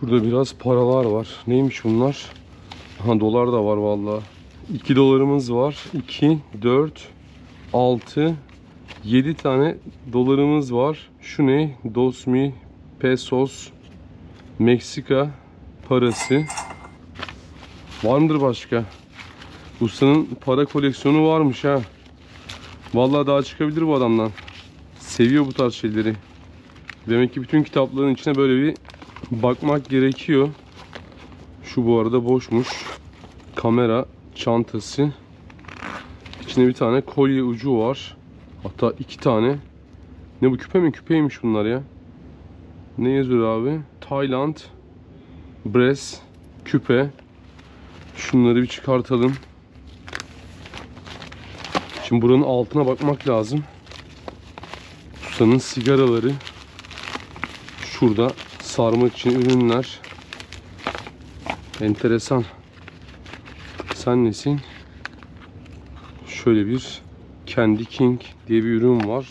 Şurada biraz paralar var. Neymiş bunlar? Ha dolar da var vallahi. 2 dolarımız var. 2, 4, 6, 7 tane dolarımız var. Şu ne? Dosmi, pesos, Meksika parası. Var mıdır başka? Ustanın para koleksiyonu varmış ha. Vallahi daha çıkabilir bu adamdan. Seviyor bu tarz şeyleri. Demek ki bütün kitapların içine böyle bir bakmak gerekiyor. Şu bu arada boşmuş. Kamera çantası. İçinde bir tane kolye ucu var. Hatta iki tane. Ne bu küpe mi? Küpeymiş bunlar ya. Ne yazıyor abi? Tayland Bres küpe. Şunları bir çıkartalım. Şimdi buranın altına bakmak lazım. Ustanın sigaraları. Şurada sarmak için ürünler. Enteresan. Sen nesin? Şöyle bir Candy King diye bir ürün var.